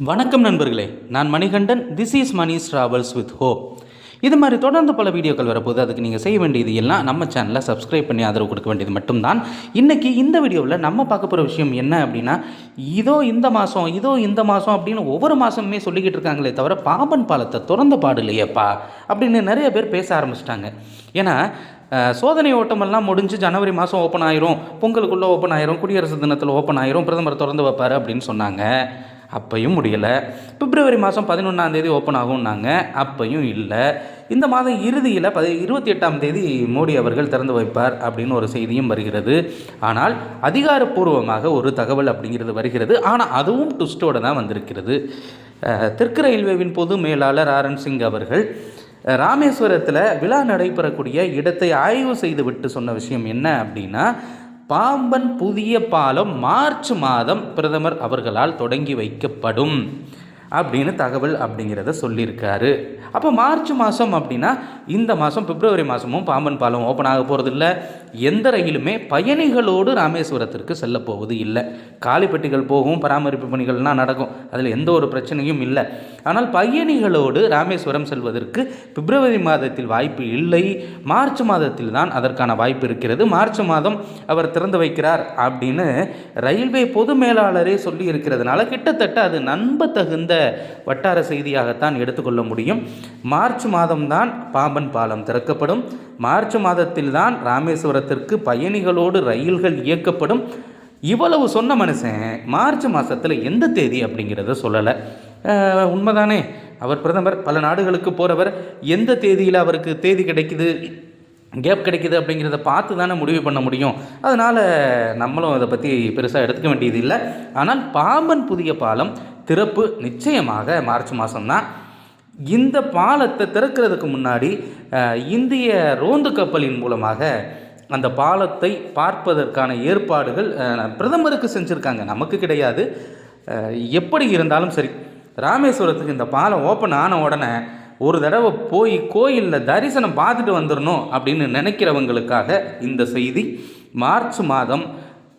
வணக்கம் நண்பர்களே. நான் Manikandan. This is Mani travels with hope இது மாதிரி தொடர்ந்து பல வீடியோக்கள் வரப்போது அதுக்கு நீங்கள் செய்ய வேண்டியது எல்லாம் நம்ம சேனலை சப்ஸ்கிரைப் பண்ணி ஆதரவு கொடுக்க வேண்டியது மட்டும்தான். இன்றைக்கி இந்த வீடியோவில் நம்ம பார்க்க போகிற விஷயம் என்ன அப்படின்னா இதோ இந்த மாதம் இதோ இந்த மாதம் அப்படின்னு ஒவ்வொரு மாதமுமே சொல்லிக்கிட்டு இருக்காங்களே தவிர பாம்பன் பாலத்தை திறந்த பாடு இல்லையப்பா அப்படின்னு நிறைய பேர் பேச ஆரம்பிச்சிட்டாங்க. ஏன்னா சோதனை ஓட்டமெல்லாம் முடிஞ்சு ஜனவரி மாதம் ஓப்பன் ஆயிரும். பொங்கலுக்குள்ளே ஓப்பன் ஆயிரும். குடியரசு தினத்தில் ஓப்பன் ஆயிரும். பிரதமர் திறந்து வைப்பார் அப்படின்னு சொன்னாங்க. அப்பையும் முடியலை. பிப்ரவரி மாதம் பதினொன்றாந்தேதி ஓப்பன் ஆகும்னாங்க. அப்பையும் இல்லை. இந்த மாதம் இறுதியில் பதி இருபத்தி எட்டாம் தேதி மோடி அவர்கள் திறந்து வைப்பார் அப்படின்னு ஒரு செய்தியும் வருகிறது. ஆனால் அதிகாரப்பூர்வமாக ஒரு தகவல் அப்படிங்கிறது வருகிறது. ஆனால் அதுவும் ட்விஸ்டோடு தான் வந்திருக்கிறது. தெற்கு ரயில்வேவின் பொது மேலாளர் ஆரன் சிங் அவர்கள் ராமேஸ்வரத்தில் விழா நடைபெறக்கூடிய இடத்தை ஆய்வு செய்துவிட்டு சொன்ன விஷயம் என்ன அப்படின்னா பாம்பன் புதிய பாலம் மார்ச் மாதம் பிரதமர் அவர்களால் தொடங்கி வைக்கப்படும் அப்படின்னு தகவல் அப்படிங்கிறத சொல்லியிருக்காரு. அப்போ மார்ச் மாதம் அப்படின்னா இந்த மாதம் பிப்ரவரி மாதமும் பாம்பன் பாலம் ஓப்பன் ஆக போகிறதில்ல எந்த ரயிலுமே பயணிகளோடு ராமேஸ்வரத்திற்கு செல்ல போவது இல்லை. காலிப்பெட்டிகள் போகும் பராமரிப்பு பணிகள்லாம் நடக்கும். அதில் எந்த ஒரு பிரச்சனையும் இல்லை. ஆனால் பயணிகளோடு ராமேஸ்வரம் செல்வதற்கு பிப்ரவரி மாதத்தில் வாய்ப்பு இல்லை. மார்ச் மாதத்தில் தான் அதற்கான வாய்ப்பு இருக்கிறது. மார்ச் மாதம் அவர் திறந்து வைக்கிறார் அப்படின்னு ரயில்வே பொது மேலாளரே சொல்லி இருக்கிறதுனால கிட்டத்தட்ட அது நம்பத்தகுந்த வட்டார செய்தியாகத்தான் எடுத்துக்கொள்ள முடியும். மார்ச் மாதம்தான் பாம்பன் பாலம் திறக்கப்படும். மார்ச் மாதத்தில் தான் தூரத்திற்கு பயணிகளோடு ரயில்கள் இயக்கப்படும். இவ்வளவு சொன்ன மனுஷன் மார்ச் மாதத்தில் எந்த தேதி அப்படிங்கிறத சொல்லலை. உண்மைதானே. அவர் பிரதமர் பல நாடுகளுக்கு போகிறவர் எந்த தேதியில் அவருக்கு தேதி கிடைக்குது கேப் கிடைக்குது அப்படிங்கிறத பார்த்து தானே முடிவு பண்ண முடியும். அதனால் நம்மளும் அதை பற்றி பெருசாக எடுத்துக்க வேண்டியது இல்லை. ஆனால் பாம்பன் புதிய பாலம் திறப்பு நிச்சயமாக மார்ச் மாதம்தான் இந்த பாலத்தை திறக்கிறதுக்கு முன்னாடி இந்திய ரோந்து கப்பலின் மூலமாக அந்த பாலத்தை பார்ப்பதற்கான ஏற்பாடுகள் பிரதமருக்கு செஞ்சுருக்காங்க. நமக்கு கிடையாது. எப்படி இருந்தாலும் சரி. ராமேஸ்வரத்துக்கு இந்த பாலம் ஓப்பன் ஆன உடனே ஒரு தடவை போய் கோயிலில் தரிசனம் பார்த்துட்டு வந்துடணும் அப்படின்னு நினைக்கிறவங்களுக்காக இந்த செய்தி மார்ச் மாதம்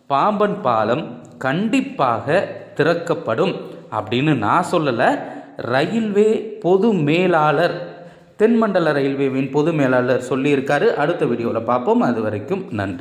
பாம்பன் பாலம் கண்டிப்பாக திறக்கப்படும் அப்படின்னு நான் சொல்லலை. ரயில்வே பொது மேலாளர் தென்மண்டல ரயில்வேவின் பொது மேலாளர் சொல்லியிருக்காரு. அடுத்த வீடியோவில் பார்ப்போம். அது வரைக்கும் நன்றி.